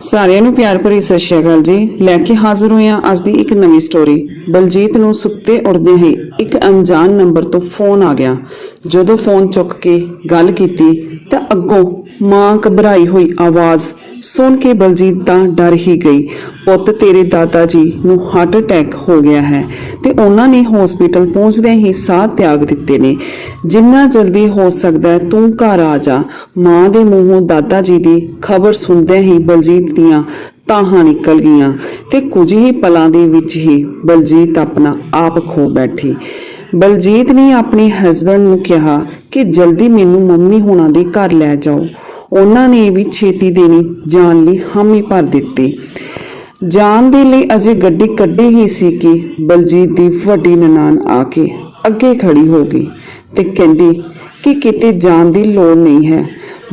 ਸਾਰਿਆਂ ਨੂੰ ਪਿਆਰ ਭਰੀ ਸਤਿ ਸ਼੍ਰੀ ਅਕਾਲ ਜੀ। ਲੈ ਕੇ ਹਾਜ਼ਰ ਹੋਏ ਹਾਂ ਅੱਜ ਦੀ ਇੱਕ ਨਵੀਂ ਸਟੋਰੀ ਬਲਜੀਤ ਨੂੰ ਸੁੱਤੇ ਉੱਠਦੇ ਹੀ ਇੱਕ ਅਣਜਾਣ ਨੰਬਰ ਤੋਂ ਫੋਨ ਆ ਗਿਆ। ਜਦੋਂ ਫੋਨ ਚੁੱਕ ਕੇ ਗੱਲ ਕੀਤੀ ਤਾਂ ਅੱਗੋਂ ਮਾਂ ਘਬਰਾਈ ਹੋਈ ਆਵਾਜ਼ ਸੁਣ ਕੇ ਬਲਜੀਤ ਤਾਂ ਡਰ ਹੀ ਗਈ। ਪੁੱਤ, ਤੇਰੇ ਦਾਦਾ ਜੀ ਨੂੰ ਹਾਰਟ ਅਟੈਕ ਹੋ ਗਿਆ ਹੈ ਤੇ ਉਹਨਾਂ ਨੇ ਹਸਪੀਟਲ ਪਹੁੰਚਦਿਆਂ ਹੀ ਸਾਹ ਤਿਆਗ ਦਿੱਤੇ ਨੇ। ਜਿੰਨਾ ਜਲਦੀ ਹੋ ਸਕਦਾ ਹੈ, ਤੂੰ ਘਰ ਆ ਜਾ। ਮਾਂ ਦੇ ਮੂੰਹੋਂ ਦਾਦਾ ਜੀ ਦੀ ਖਬਰ ਸੁਣਦਿਆਂ ਹੀ ਬਲਜੀਤ ਦੀਆਂ ਤਾਹਾਂ ਨਿਕਲ ਗਈਆਂ ਤੇ ਕੁਝ ਹੀ ਪਲਾਂ ਦੇ ਵਿੱਚ ਹੀ ਬਲਜੀਤ ਆਪਣਾ ਆਪ ਖੋ ਬੈਠੀ। ਬਲਜੀਤ ਨੇ ਆਪਣੇ ਹਸਬੰਡ ਨੂੰ ਕਿਹਾ ਕਿ ਜਲਦੀ ਮੈਨੂੰ ਮੰਮੀ ਹੋਣਾ ਦੇ ਘਰ ਲੈ ਜਾਓ। ਉਹਨਾਂ ਨੇ ਵੀ ਛੇਤੀ ਦੇਣੀ, ਜਾਣ ਲਈ ਹਾਮੀ ਭਰ ਦਿੱਤੀ। ਜਾਣ ਦੇ ਲਈ ਅਜੇ ਗੱਡੀ ਕੱਢੀ ਹੀ ਸੀ ਕਿ ਬਲਜੀਤ ਦੀ ਵੱਡੀ ਨਨਾਣ ਆ ਕੇ ਅੱਗੇ ਖੜੀ ਹੋ ਗਈ ਤੇ ਕਹਿੰਦੀ ਕਿ ਕਿਤੇ ਜਾਣ ਦੀ ਲੋੜ ਨਹੀਂ ਹੈ।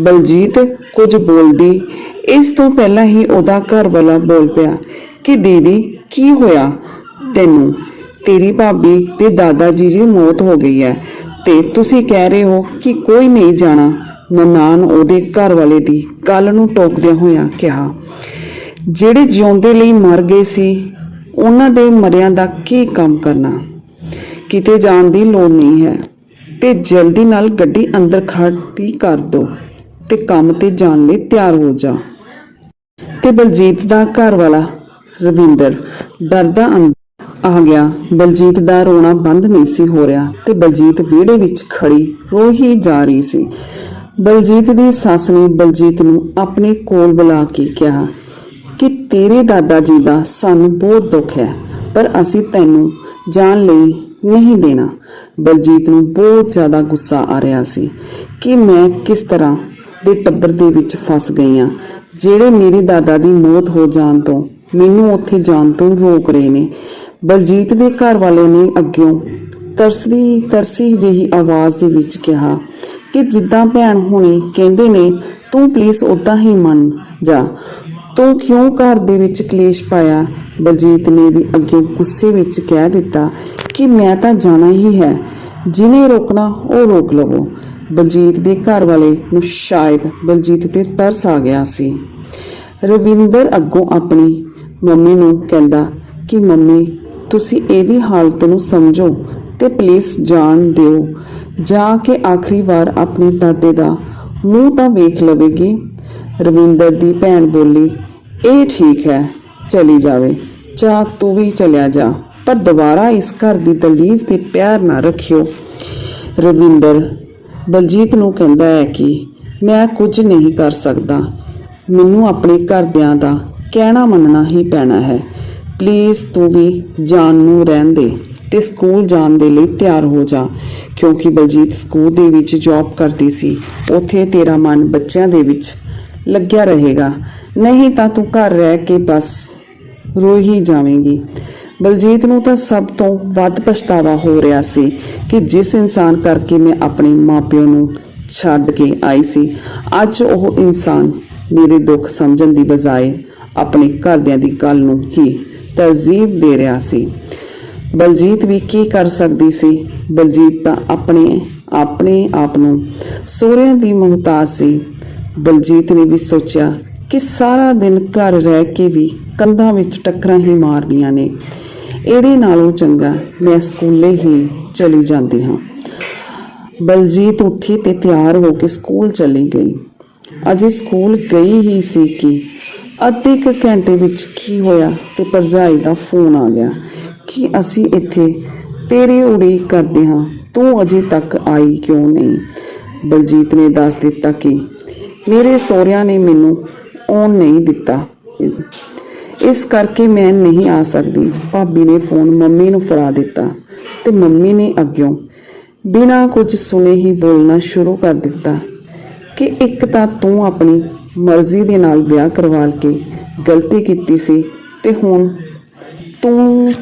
ਬਲਜੀਤ ਕੁਝ ਬੋਲਦੀ, ਇਸ ਤੋਂ ਪਹਿਲਾਂ ਹੀ ਉਹਦਾ ਘਰ ਵਾਲਾ ਬੋਲ ਪਿਆ ਕਿ ਦੀਦੀ, ਕੀ ਹੋਇਆ? ਤੈਨੂੰ, ਤੇਰੀ ਭਾਬੀ ਤੇ ਦਾਦਾ ਜੀ ਦੀ ਮੌਤ ਹੋ ਗਈ ਹੈ ਤੇ ਤੁਸੀਂ ਕਹਿ ਰਹੇ ਹੋ ਕਿ ਕੋਈ ਨਹੀਂ ਜਾਣਾ। ਨਨਾਨ ਉਹਦੇ ਘਰ ਵਾਲੇ ਦੀ ਕੱਲ ਨੂੰ ਟੋਕਦਿਆਂ ਹੋਇਆਂ ਕਿਹਾ, ਜਿਹੜੇ ਜਿਉਂਦੇ ਲਈ ਮਰ ਗਏ ਸੀ, ਉਹਨਾਂ ਦੇ ਮਰਿਆਂ ਦਾ ਕੀ ਕੰਮ ਕਰਨਾ? ਕਿਤੇ ਜਾਣ ਦੀ ਲੋੜ ਨਹੀਂ ਹੈ। ਤੇ ਜਲਦੀ ਨਾਲ ਗੱਡੀ ਅੰਦਰ ਖੜੀ ਕਰ ਦੋ ਤੇ ਕੰਮ ਤੇ ਜਾਣ ਲਈ ਤਿਆਰ ਹੋ ਜਾ। ਤੇ ਬਲਜੀਤ ਦਾ ਘਰ ਵਾਲਾ ਰਵਿੰਦਰ ਡਰਦਾ ਅੰਦਰ ਆ ਗਿਆ। ਬਲਜੀਤ ਦਾ ਰੋਣਾ ਬੰਦ ਨਹੀਂ ਸੀ ਹੋ ਰਿਹਾ ਤੇ ਬਲਜੀਤ ਵਿਹੜੇ ਵਿੱਚ ਖੜੀ ਰੋ ਹੀ ਜਾ ਰਹੀ ਸੀ। ਬਲਜੀਤ ਦੀ ਸੱਸ ਨੇ ਬਲਜੀਤ ਨੂੰ ਆਪਣੇ ਕੋਲ ਬੁਲਾ ਕੇ ਕਿਹਾ ਕਿ ਤੇਰੇ ਦਾਦਾ ਜੀ ਦਾ ਸਾਨੂੰ ਬਹੁਤ ਦੁੱਖ ਹੈ, ਪਰ ਅਸੀਂ ਤੈਨੂੰ ਜਾਣ ਲਈ ਨਹੀਂ ਦੇਣਾ। ਬਲਜੀਤ ਨੂੰ ਬਹੁਤ ਜ਼ਿਆਦਾ ਗੁੱਸਾ ਆ ਰਿਹਾ ਸੀ ਕਿ ਮੈਂ ਕਿਸ ਤਰ੍ਹਾਂ ਦੇ ਟੱਬਰ ਦੇ ਵਿੱਚ ਫਸ ਗਈ ਹਾਂ, ਜਿਹੜੇ ਮੇਰੇ ਦਾਦਾ ਦੀ ਮੌਤ ਹੋ ਜਾਣ ਤੋਂ ਮੈਨੂੰ ਉੱਥੇ ਜਾਣ ਤੋਂ ਰੋਕ ਰਹੇ ਨੇ। ਬਲਜੀਤ ਦੇ ਘਰ ਵਾਲੇ ਨੇ ਅੱਗਿਓਂ ਤਰਸਦੀ ਤਰਸੀ ਜਿਹੀ ਆਵਾਜ਼ ਦੇ ਵਿੱਚ ਕਿਹਾ ਕਿ ਜਿੱਦਾਂ ਭੈਣ ਹੁਣੀ ਕਹਿੰਦੇ ਨੇ, ਤੂੰ ਪਲੀਜ਼ ਉਦਾਂ ਹੀ ਮੰਨ ਜਾ। ਤੂੰ ਕਿਉਂ ਘਰ ਦੇ ਵਿੱਚ ਕਲੇਸ਼ ਪਾਇਆ? ਬਲਜੀਤ ਨੇ ਵੀ ਅੱਗੇ ਗੁੱਸੇ ਵਿੱਚ ਕਹਿ ਦਿੱਤਾ ਕਿ ਮੈਂ ਤਾਂ ਜਾਣਾ ਹੀ ਹੈ ਜਿਹਨੇ ਰੋਕਣਾ ਉਹ ਰੋਕ ਲਵੋ। ਬਲਜੀਤ ਦੇ ਘਰ ਵਾਲੇ ਨੂੰ ਸ਼ਾਇਦ ਬਲਜੀਤ ਤੇ ਤਰਸ ਆ ਗਿਆ ਸੀ। ਰਵਿੰਦਰ ਅੱਗੋਂ ਆਪਣੀ ਮੰਮੀ ਨੂੰ ਕਹਿੰਦਾ ਕਿ ਮੰਮੀ, ਤੁਸੀਂ ਇਹਦੀ ਹਾਲਤ ਨੂੰ ਸਮਝੋ। ਤੇ ਪਲੀਜ਼ ਜਾਣ ਦਿਓ। ਜਾ ਕੇ ਆਖਰੀ ਵਾਰ ਆਪਣੇ ਦਾਦੇ ਦਾ ਮੂੰਹ ਤਾਂ ਵੇਖ ਲਵੇਗੀ। ਰਵਿੰਦਰ ਦੀ ਭੈਣ ਬੋਲੀ, ਇਹ ਠੀਕ ਹੈ, ਚਲੀ ਜਾਵੇ। ਚਾ ਤੂੰ ਵੀ ਚਲਿਆ ਜਾ। ਪਰ ਦੁਬਾਰਾ ਇਸ ਘਰ ਦੀ ਦਲੀਜ਼ ਤੇ ਪਿਆਰ ਨਾ ਰੱਖਿਓ। ਰਵਿੰਦਰ ਬਲਜੀਤ ਨੂੰ ਕਹਿੰਦਾ ਹੈ ਕਿ ਮੈਂ ਕੁਝ ਨਹੀਂ ਕਰ ਸਕਦਾ। ਮੈਨੂੰ ਆਪਣੇ ਘਰਦਿਆਂ ਦਾ ਕਹਿਣਾ ਮੰਨਣਾ ਹੀ ਪੈਣਾ ਹੈ। ਪਲੀਜ਼, ਤੂੰ ਵੀ ਜਾਨ ਨੂੰ ਰਹਿਣ ਦੇ। ਤੇ ਸਕੂਲ ਜਾਣ ਦੇ ਲਈ ਤਿਆਰ ਹੋ ਜਾ। ਕਿਉਂਕਿ ਬਲਜੀਤ ਸਕੂਲ ਦੇ ਵਿੱਚ ਜੌਬ ਕਰਦੀ ਸੀ, ਉੱਥੇ ਤੇਰਾ ਮਨ ਬੱਚਿਆਂ ਦੇ ਵਿੱਚ ਲੱਗਿਆ ਰਹੇਗਾ। ਨਹੀਂ ਤਾਂ ਤੂੰ ਘਰ ਰਹਿ ਕੇ ਬਸ ਰੋ ਹੀ ਜਾਵੇਂਗੀ। ਬਲਜੀਤ ਨੂੰ ਤਾਂ ਸਭ ਤੋਂ ਵੱਧ ਪਛਤਾਵਾ ਹੋ ਰਿਹਾ ਸੀ ਕਿ ਜਿਸ ਇਨਸਾਨ ਕਰਕੇ ਮੈਂ ਆਪਣੇ ਮਾਪਿਆਂ ਨੂੰ ਛੱਡ ਕੇ ਆਈ ਸੀ, ਅੱਜ ਉਹ ਇਨਸਾਨ ਮੇਰੇ ਦੁੱਖ ਸਮਝਣ ਦੀ ਬਜਾਏ ਆਪਣੇ ਘਰਦਿਆਂ ਦੀ ਗੱਲ ਨੂੰ ਹੀ ਤਰਜੀਹ ਦੇ ਰਿਹਾ ਸੀ। ਬਲਜੀਤ ਵੀ ਕੀ ਕਰ ਸਕਦੀ ਸੀ? ਬਲਜੀਤ ਤਾਂ ਆਪਣੇ ਆਪਣੇ ਆਪ ਨੂੰ ਸੋਹਰਿਆਂ ਦੀ ਮੁਹਤਾਜ ਸੀ। ਬਲਜੀਤ ਨੇ ਵੀ ਸੋਚਿਆ ਕਿ ਸਾਰਾ ਦਿਨ ਘਰ ਰਹਿ ਕੇ ਵੀ ਕੰਧਾਂ ਵਿੱਚ ਟੱਕਰਾਂ ਹੀ ਮਾਰਦੀਆਂ ਨੇ। ਇਹਦੇ ਨਾਲੋਂ ਚੰਗਾ ਮੈਂ ਸਕੂਲੇ ਹੀ ਚਲੀ ਜਾਂਦੀ ਹਾਂ। ਬਲਜੀਤ ਉੱਠੀ ਤੇ ਤਿਆਰ ਹੋ ਕੇ ਸਕੂਲ ਚਲੀ ਗਈ। ਅਜੇ ਸਕੂਲ ਗਈ ਹੀ ਸੀ ਕਿ ਅੱਧੇ ਕੁ ਘੰਟੇ ਵਿੱਚ ਕੀ ਹੋਇਆ ਤੇ ਭਰਜਾਈ ਦਾ ਫੋਨ ਆ ਗਿਆ। ਕਿ ਅਸੀਂ ਇੱਥੇ ਤੇਰੀ ਉਡੀਕ ਕਰਦੇ ਹਾਂ। ਤੂੰ ਅਜੇ ਤੱਕ ਆਈ ਕਿਉਂ ਨਹੀਂ? ਬਲਜੀਤ ਨੇ ਦੱਸ ਦਿੱਤਾ ਕਿ ਮੇਰੇ ਸਹੁਰਿਆਂ ਨੇ ਮੈਨੂੰ ਆਉਣ ਨਹੀਂ ਦਿੱਤਾ। ਇਸ ਕਰਕੇ ਮੈਂ ਨਹੀਂ ਆ ਸਕਦੀ। ਭਾਬੀ ਨੇ ਫੋਨ ਮੰਮੀ ਨੂੰ ਫੜਾ ਦਿੱਤਾ ਤੇ ਮੰਮੀ ਨੇ ਅੱਗਿਓਂ ਬਿਨਾਂ ਕੁਝ ਸੁਣੇ ਹੀ ਬੋਲਣਾ ਸ਼ੁਰੂ ਕਰ ਦਿੱਤਾ ਕਿ ਇੱਕ ਤਾਂ ਤੂੰ ਆਪਣੀ ਮਰਜ਼ੀ ਦੇ ਨਾਲ ਵਿਆਹ ਕਰਵਾ ਕੇ ਗਲਤੀ ਕੀਤੀ ਸੀ ਤੇ ਹੁਣ ਤੂੰ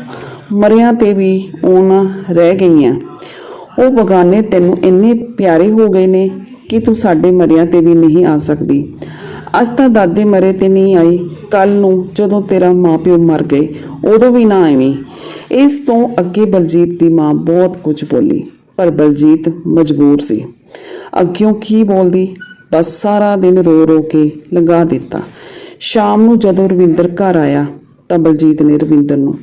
ਮਰਿਆਂ ਤੇ ਵੀ ਆਉਣਾ ਰਹਿ ਗਈ ਆ ਉਹ ਬਗਾਨੇ ਤੈਨੂੰ ਇੰਨੇ ਪਿਆਰੇ ਹੋ ਗਏ ਨੇ ਕਿ ਤੂੰ ਸਾਡੇ ਮਰਿਆਂ ਤੇ ਵੀ ਨਹੀਂ ਆ ਸਕਦੀ। ਅੱਜ ਤਾਂ ਦਾਦੇ ਮਰੇ ਤੇ ਨਹੀਂ ਆਈ, ਕੱਲ ਨੂੰ ਜਦੋਂ ਤੇਰਾ ਮਾਪਿਓ ਮਰ ਗਏ, ਉਦੋਂ ਵੀ ਨਾ ਆਵੀਂ। ਇਸ ਤੋਂ ਅੱਗੇ ਬਲਜੀਤ ਦੀ ਮਾਂ ਬਹੁਤ ਕੁਝ ਬੋਲੀ, ਪਰ ਬਲਜੀਤ ਮਜਬੂਰ ਸੀ। ਅੱਗਿਓਂ ਕੀ ਬੋਲਦੀ? ਬਸ ਸਾਰਾ ਦਿਨ ਰੋ ਰੋ ਕੇ ਲੰਘਾ ਦਿੱਤਾ। ਸ਼ਾਮ ਨੂੰ ਜਦੋਂ ਰਵਿੰਦਰ ਘਰ ਆਇਆ ਤਾਂ ਬਲਜੀਤ ਨੇ ਰਵਿੰਦਰ ਨੂੰ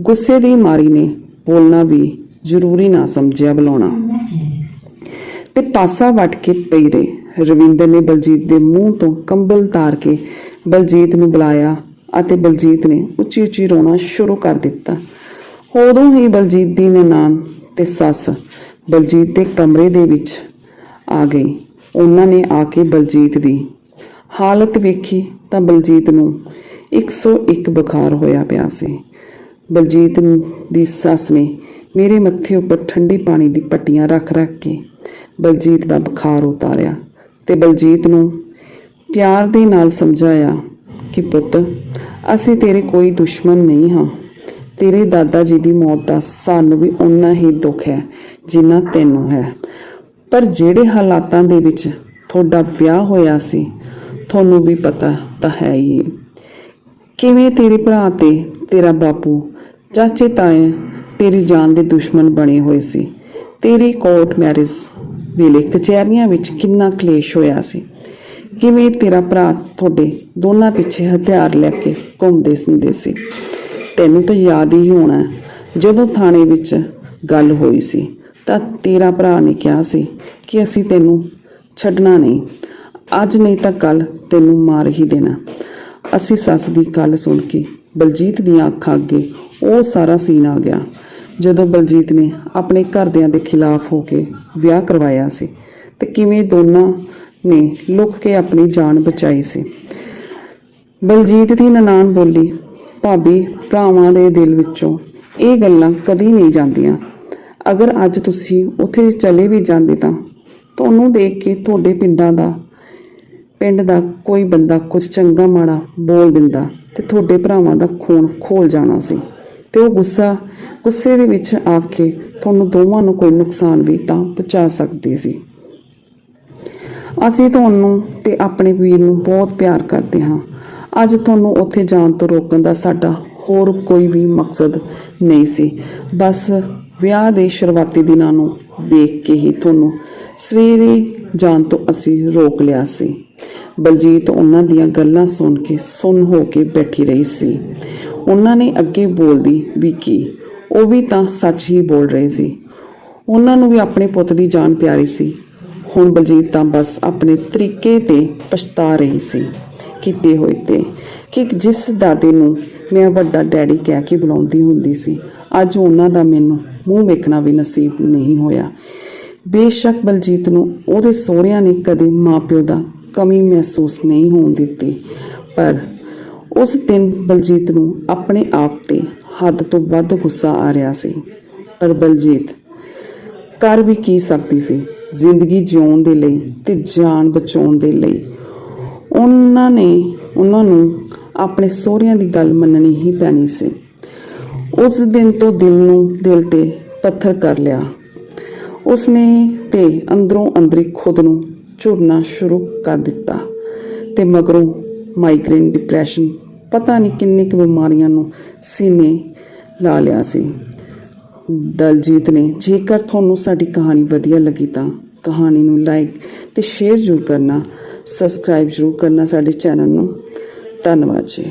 ਗੁੱਸੇ ਦੀ ਮਾਰੀ ਨੇ ਬੋਲਣਾ ਵੀ ਜ਼ਰੂਰੀ ਨਾ ਸਮਝਿਆ ਬੁਲਾਉਣਾ। ਤੇ ਪਾਸਾ ਵੱਟ ਕੇ ਪਈ ਰਹੀ। ਰਵਿੰਦਰ ਨੇ ਬਲਜੀਤ ਦੇ ਮੂੰਹ ਤੋਂ ਕੰਬਲ ਤਾਰ ਕੇ ਬਲਜੀਤ ਨੂੰ ਬੁਲਾਇਆ ਅਤੇ ਬਲਜੀਤ ਨੇ ਉੱਚੀ ਉੱਚੀ ਰੋਣਾ ਸ਼ੁਰੂ ਕਰ ਦਿੱਤਾ। ਉਦੋਂ ਹੀ ਬਲਜੀਤ ਦੀ ਨਨਾਣ ਤੇ ਸੱਸ ਬਲਜੀਤ ਦੇ ਕਮਰੇ ਦੇ ਵਿੱਚ ਆ ਗਈ। ਉਹਨਾਂ ਨੇ ਆ ਕੇ ਬਲਜੀਤ ਦੀ ਹਾਲਤ ਵੇਖੀ ਤਾਂ ਬਲਜੀਤ ਨੂੰ 101 ਬੁਖਾਰ ਹੋਇਆ ਪਿਆ ਸੀ। ਬਲਜੀਤ ਦੀ ਸੱਸ ਨੇ ਮੇਰੇ ਮੱਥੇ ਉੱਪਰ ਠੰਡੀ ਪਾਣੀ ਦੀ ਪੱਟੀਆਂ ਰੱਖ ਰੱਖ ਕੇ ਬਲਜੀਤ ਦਾ ਬੁਖਾਰ ਉਤਾਰਿਆ ਤੇ ਬਲਜੀਤ ਨੂੰ ਪਿਆਰ ਦੇ ਨਾਲ ਸਮਝਾਇਆ ਕਿ ਪੁੱਤ, ਅਸੀਂ ਤੇਰੇ ਕੋਈ ਦੁਸ਼ਮਣ ਨਹੀਂ ਹਾਂ। ਤੇਰੇ ਦਾਦਾ ਜੀ ਦੀ ਮੌਤ ਦਾ ਸਾਨੂੰ ਵੀ ਉਨਾ ਹੀ ਦੁੱਖ ਹੈ ਜਿੰਨਾ ਤੈਨੂੰ ਹੈ। ਪਰ ਜਿਹੜੇ ਹਾਲਾਤਾਂ ਦੇ ਵਿੱਚ ਤੁਹਾਡਾ ਵਿਆਹ ਹੋਇਆ ਸੀ, ਤੁਹਾਨੂੰ ਵੀ ਪਤਾ ਤਾਂ ਹੈ ਹੀ। ਕਿਵੇਂ ਤੇਰੇ ਭਰਾ ਤੇ ਤੇਰਾ ਬਾਪੂ, ਚਾਚੇ, ਤਾਏ, ਤੇਰੀ ਜਾਨ ਦੇ ਦੁਸ਼ਮਣ ਬਣੇ ਹੋਏ ਸੀ। ਤੇਰੀ ਕੋਰਟ ਮੈਰਿਜ ਵੇਲੇ ਕਚਹਿਰੀਆਂ ਵਿੱਚ ਕਿੰਨਾ ਕਲੇਸ਼ ਹੋਇਆ ਸੀ। ਕਿਵੇਂ ਤੇਰਾ ਭਰਾ ਤੁਹਾਡੇ ਦੋਨਾਂ ਪਿੱਛੇ ਹਥਿਆਰ ਲੈ ਕੇ ਘੁੰਮਦੇ ਹੁੰਦੇ ਸੀ। ਤੈਨੂੰ ਤਾਂ ਯਾਦ ਹੀ ਹੋਣਾ ਜਦੋਂ ਥਾਣੇ ਵਿੱਚ ਗੱਲ ਹੋਈ ਸੀ, ਤਾਂ ਤੇਰਾ ਭਰਾ ਨੇ ਕਿਹਾ ਸੀ ਕਿ ਅਸੀਂ ਤੈਨੂੰ ਛੱਡਣਾ ਨਹੀਂ। ਅੱਜ ਨਹੀਂ ਤਾਂ ਕੱਲ ਤੈਨੂੰ ਮਾਰ ਹੀ ਦੇਣਾ। ਅਸੀਂ ਸੱਸ ਦੀ ਗੱਲ ਸੁਣ ਕੇ ਬਲਜੀਤ ਦੀਆਂ ਅੱਖਾਂ ਅੱਗੇ ਉਹ ਸਾਰਾ ਸੀਨ ਆ ਗਿਆ। ਜਦੋਂ ਬਲਜੀਤ ਨੇ ਆਪਣੇ ਘਰਦਿਆਂ ਦੇ ਖਿਲਾਫ ਹੋ ਕੇ ਵਿਆਹ ਕਰਵਾਇਆ ਸੀ ਤੇ ਕਿਵੇਂ ਦੋਨਾਂ ਨੇ ਲੁੱਕ ਕੇ ਆਪਣੀ ਜਾਨ ਬਚਾਈ ਸੀ। ਬਲਜੀਤ ਦੀ ਨਨਾਣ ਬੋਲੀ, ਭਾਬੀ, ਭਰਾਵਾਂ ਦੇ ਦਿਲ ਵਿੱਚੋਂ ਇਹ ਗੱਲਾਂ ਕਦੀ ਨਹੀਂ ਜਾਂਦੀਆਂ। ਅਗਰ ਅੱਜ ਤੁਸੀਂ ਉੱਥੇ ਚਲੇ ਵੀ ਜਾਂਦੇ ਤਾਂ ਤੁਹਾਨੂੰ ਦੇਖ ਕੇ ਤੁਹਾਡੇ ਪਿੰਡਾਂ ਦਾ ਪਿੰਡ ਦਾ ਕੋਈ ਬੰਦਾ ਕੁਝ ਚੰਗਾ ਮਾੜਾ ਬੋਲ ਦਿੰਦਾ ਤੇ ਤੁਹਾਡੇ ਭਰਾਵਾਂ ਦਾ ਖੂਨ ਖੋਲ ਜਾਣਾ ਸੀ। ਤੇ ਉਹ ਗੁੱਸਾ, ਗੁੱਸੇ ਦੇ ਵਿੱਚ ਆ ਕੇ ਤੁਹਾਨੂੰ ਦੋਵਾਂ ਨੂੰ ਕੋਈ ਨੁਕਸਾਨ ਵੀ ਤਾਂ ਪਹੁੰਚਾ ਸਕਦੇ ਸੀ। ਅਸੀਂ ਤੁਹਾਨੂੰ ਤੇ ਆਪਣੇ ਵੀਰ ਨੂੰ ਬਹੁਤ ਪਿਆਰ ਕਰਦੇ ਹਾਂ। ਅੱਜ ਤੁਹਾਨੂੰ ਉੱਥੇ ਜਾਣ ਤੋਂ ਰੋਕਣ ਦਾ ਸਾਡਾ ਹੋਰ ਕੋਈ ਵੀ ਮਕਸਦ ਨਹੀਂ ਸੀ। ਬਸ ਵਿਆਹ ਦੇ ਸ਼ੁਰੂਆਤੀ ਦਿਨਾਂ ਨੂੰ ਵੇਖ ਕੇ ਹੀ ਤੁਹਾਨੂੰ ਸਵੇਰੇ ਜਾਣ ਤੋਂ ਅਸੀਂ ਰੋਕ ਲਿਆ ਸੀ। ਬਲਜੀਤ ਉਹਨਾਂ ਦੀਆਂ ਗੱਲਾਂ ਸੁਣ ਕੇ ਸੁੰਨ ਹੋ ਕੇ ਬੈਠੀ ਰਹੀ ਸੀ। ਉਹਨਾਂ ਨੇ ਅੱਗੇ ਬੋਲਦੀ ਵੀ ਕੀ, ਉਹ ਵੀ ਤਾਂ ਸੱਚ ਹੀ ਬੋਲ ਰਹੇ ਸੀ। ਉਹਨਾਂ ਨੂੰ ਵੀ ਆਪਣੇ ਪੁੱਤ ਦੀ ਜਾਨ ਪਿਆਰੀ ਸੀ। ਹੁਣ ਬਲਜੀਤ ਤਾਂ ਬਸ ਆਪਣੇ ਤਰੀਕੇ ਤੇ ਪਛਤਾ ਰਹੀ ਸੀ, ਕੀਤੇ ਹੋਏ ਤੇ। ਕਿ ਜਿਸ ਦਾਦੇ ਨੂੰ ਮੈਂ ਵੱਡਾ ਡੈਡੀ ਕਹਿ ਕੇ ਬੁਲਾਉਂਦੀ ਹੁੰਦੀ ਸੀ, ਅੱਜ ਉਹਨਾਂ ਦਾ ਮੈਨੂੰ ਮੂੰਹ ਵੇਖਣਾ ਵੀ ਨਸੀਬ ਨਹੀਂ ਹੋਇਆ। ਬੇਸ਼ੱਕ ਬਲਜੀਤ ਨੂੰ ਉਹਦੇ ਸਹੁਰਿਆਂ ਨੇ ਕਦੇ ਮਾਪਿਓ ਦਾ ਕਮੀ ਮਹਿਸੂਸ ਨਹੀਂ ਹੋਣ ਦਿੱਤੀ, ਪਰ ਉਸ ਦਿਨ ਬਲਜੀਤ ਨੂੰ ਆਪਣੇ ਆਪ ਤੇ ਹੱਦ ਤੋਂ ਵੱਧ ਗੁੱਸਾ ਆ ਰਿਹਾ ਸੀ। ਪਰ ਬਲਜੀਤ ਕਰ ਵੀ ਕੀ ਸਕਦੀ ਸੀ? ਜ਼ਿੰਦਗੀ ਜਿਉਣ ਦੇ ਲਈ ਤੇ ਜਾਨ ਬਚਾਉਣ ਦੇ ਲਈ। ਉਹਨਾਂ ਨੇ, ਉਹਨਾਂ ਨੂੰ ਆਪਣੇ ਸਹੁਰਿਆਂ ਦੀ ਗੱਲ ਮੰਨਣੀ ਹੀ ਪੈਣੀ ਸੀ। ਉਸ ਦਿਨ ਤੋਂ ਦਿਲ ਨੂੰ ਦਿਲ ਤੇ ਪੱਥਰ ਕਰ ਲਿਆ। ਉਸਨੇ ਤੇ ਅੰਦਰੋਂ ਅੰਦਰੀ ਖੁਦ ਨੂੰ ਝੁਰਨਾ ਸ਼ੁਰੂ ਕਰ ਦਿੱਤਾ ਤੇ ਮਗਰੋਂ ਮਾਈਗ੍ਰੇਨ ਡਿਪਰੈਸ਼ਨ ਪਤਾ ਨਹੀਂ ਕਿੰਨੇ ਕੁ ਬਿਮਾਰੀਆਂ ਨੂੰ ਸੀਨੇ ਲਾ ਲਿਆ ਸੀ। ਦਲਜੀਤ ਨੇ, ਜੇਕਰ ਤੁਹਾਨੂੰ ਸਾਡੀ ਕਹਾਣੀ ਵਧੀਆ ਲੱਗੀ ਤਾਂ ਕਹਾਣੀ ਨੂੰ ਲਾਈਕ ਤੇ ਸ਼ੇਅਰ ਜ਼ਰੂਰ ਕਰਨਾ ਸਬਸਕ੍ਰਾਈਬ ਜ਼ਰੂਰ ਕਰਨਾ ਸਾਡੇ ਚੈਨਲ ਨੂੰ। ਧੰਨਵਾਦ ਜੀ।